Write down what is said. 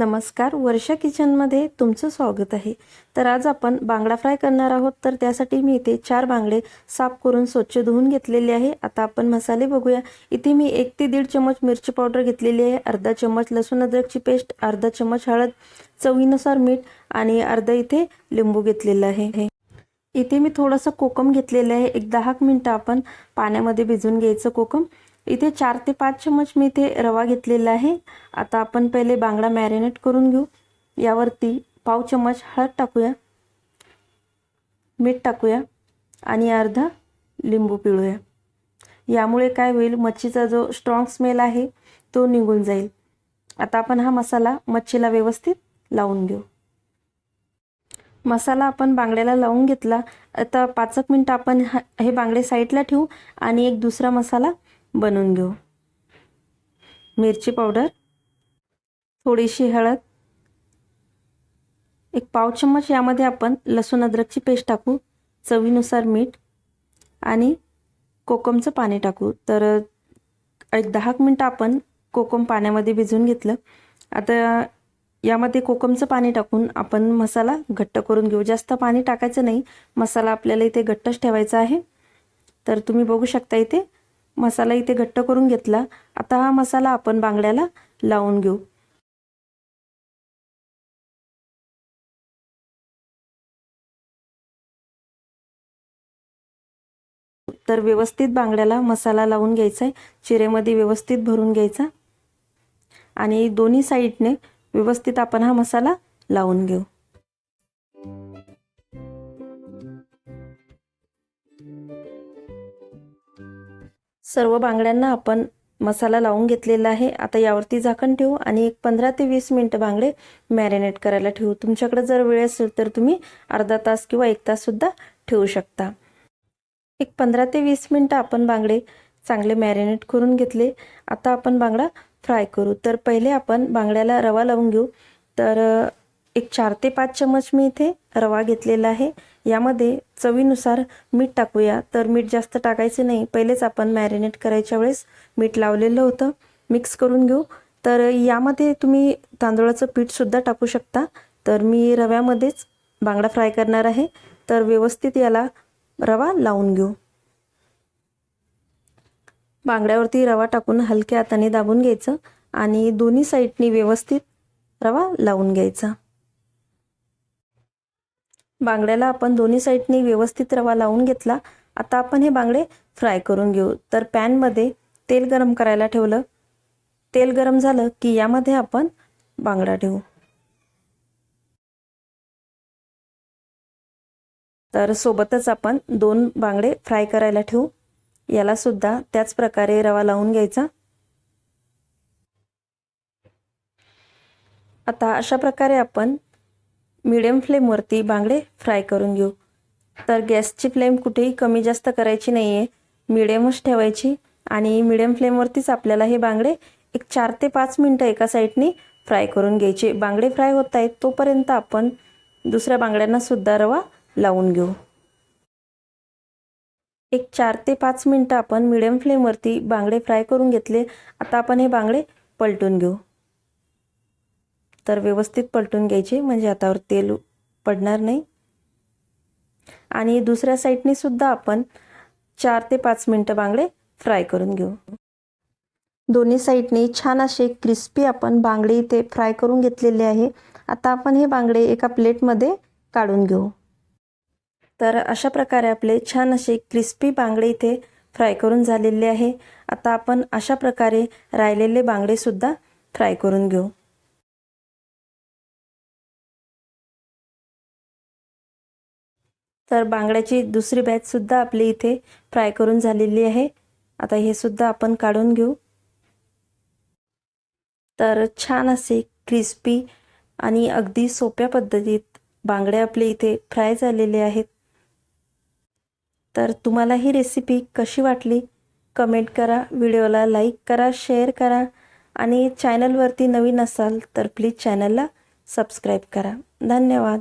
नमस्कार. वर्षा किचनमध्ये तुमचं स्वागत आहे. तर आज आपण बांगडा फ्राय करणार आहोत. तर त्यासाठी मी इथे चार बांगडे साफ करून स्वच्छ धुवून घेतलेले आहे. आता आपण मसाले बघूया. इथे मी एक ते दीड चमच मिरची पावडर घेतलेली आहे. अर्धा चमच लसूण अद्रकची पेस्ट अर्धा चमच हळद चवीनुसार मीठ आणि अर्धा इथे लिंबू घेतलेलं आहे. इथे मी थोडंसं कोकम घेतलेलं आहे. एक दहा मिनटं आपण पाण्यामध्ये भिजवून घ्यायचं कोकम. इथे चार ते पाच चमच मी इथे रवा घेतलेला आहे. आता आपण पहिले बांगडा मॅरिनेट करून घेऊ. यावरती पाव चमच हळद टाकूया. मीठ टाकूया. आणि अर्धा लिंबू पिळूया. यामुळे काय होईल मच्छीचा जो स्ट्रॉंग स्मेल आहे तो निघून जाईल. आता आपण हा मसाला मच्छीला व्यवस्थित लावून घेऊ. मसाला आपण बांगड्याला लावून घेतला. आता पाच एक मिनटं आपण हे बांगडे साईडला ठेवू. आणि एक दुसरा मसाला बनवून घेऊ. मिरची पावडर थोडीशी हळद एक पाव चम्मच यामध्ये आपण लसूण अद्रकची पेस्ट टाकू चवीनुसार मीठ आणि कोकमचं पाणी टाकू. तर एक दहा मिनटं आपण कोकम पाण्यामध्ये भिजवून घेतलं. आता यामध्ये कोकमचं पाणी टाकून आपण मसाला घट्ट करून घेऊ. जास्त पाणी टाकायचं नाही. मसाला आपल्याला इथे घट्टच ठेवायचा आहे. तर तुम्ही बघू शकता इथे मसाला इथे घट्ट करून घेतला. आता हा मसाला आपण बांगड्याला लावून घेऊ. तर व्यवस्थित बांगड्याला मसाला लावून घ्यायचा आहे. चिरेमध्ये व्यवस्थित भरून घ्यायचा. आणि दोन्ही साईडने व्यवस्थित आपण हा मसाला लावून घेऊ. सर्व बांगड्यांना आपण मसाला लावून घेतलेला आहे. आता यावरती झाकण ठेवू आणि एक पंधरा ते वीस मिनटं बांगडे मॅरिनेट करायला ठेवू. तुमच्याकडे जर वेळ असेल तर तुम्ही अर्धा तास किंवा एक ताससुद्धा ठेवू शकता. एक पंधरा ते वीस मिनटं आपण बांगडे चांगले मॅरिनेट करून घेतले. आता आपण बांगडा फ्राय करू. तर पहिले आपण बांगड्याला रवा लावून घेऊ. तर एक चार ते पाच चमच मी इथे रवा घेतलेला आहे. यामध्ये चवीनुसार मीठ टाकूया. तर मीठ जास्त टाकायचे नाही. पहिलेच आपण मॅरिनेट करायच्या वेळेस मीठ लावलेलं होतं. मिक्स करून घेऊ. तर यामध्ये तुम्ही तांदूळाचं पीठसुद्धा टाकू शकता. तर मी रव्यामध्येच बांगडा फ्राय करणार आहे. तर व्यवस्थित याला रवा लावून घेऊ. बांगड्यावरती रवा टाकून हलक्या हाताने दाबून घ्यायचं आणि दोन्ही साईडनी व्यवस्थित रवा लावून घ्यायचा. बांगड्याला आपण दोन्ही साईडने व्यवस्थित रवा लावून घेतला. आता आपण हे बांगडे फ्राय करून घेऊ. तर पॅनमध्ये तेल गरम करायला ठेवलं. तेल गरम झालं की यामध्ये आपण बांगडा ठेवू. तर सोबतच आपण दोन बांगडे फ्राय करायला ठेवू. याला सुद्धा त्याच प्रकारे रवा लावून घ्यायचा. आता अशा प्रकारे आपण मिडियम फ्लेमवरती बांगडे फ्राय करून घेऊ. तर गॅसची फ्लेम कुठेही कमी जास्त करायची नाही आहे मिडियमच ठेवायची आणि मिडियम फ्लेमवरतीच आपल्याला हे बांगडे एक चार ते पाच मिनटं एका साईडनी फ्राय करून घ्यायचे. बांगडे फ्राय होत आहेत तोपर्यंत आपण दुसऱ्या बांगड्यांनासुद्धा रवा लावून घेऊ. एक चार ते पाच मिनटं आपण मिडियम फ्लेमवरती बांगडे फ्राय करून घेतले. आता आपण हे बांगडे पलटून घेऊ. तर व्यवस्थित पलटून घ्यायचे म्हणजे हातावर तेल पडणार नाही. आणि दुसऱ्या साईडने सुद्धा आपण चार ते पाच मिनटं बांगडे फ्राय करून घेऊ. दोन्ही साईडने छान असे क्रिस्पी आपण बांगडे इथे फ्राय करून घेतलेले आहे. आता आपण हे बांगडे एका प्लेटमध्ये काढून घेऊ. तर अशा प्रकारे आपले छान असे क्रिस्पी बांगडे इथे फ्राय करून झालेले आहे. आता आपण अशा प्रकारे राहिलेले बांगडेसुद्धा फ्राय करून घेऊ. तर बांगड्याची दुसरी बॅचसुद्धा आपली इथे फ्राय करून झालेली आहे. आता हे सुद्धा आपण काढून घेऊ. तर छान असे क्रिस्पी आणि अगदी सोप्या पद्धतीत बांगडे आपले इथे फ्राय झालेले आहेत. तर तुम्हाला ही रेसिपी कशी वाटली? कमेंट करा व्हिडिओला लाईक करा शेअर करा आणि चॅनलवरती नवीन असाल तर प्लीज चॅनलला सबस्क्राईब करा. धन्यवाद.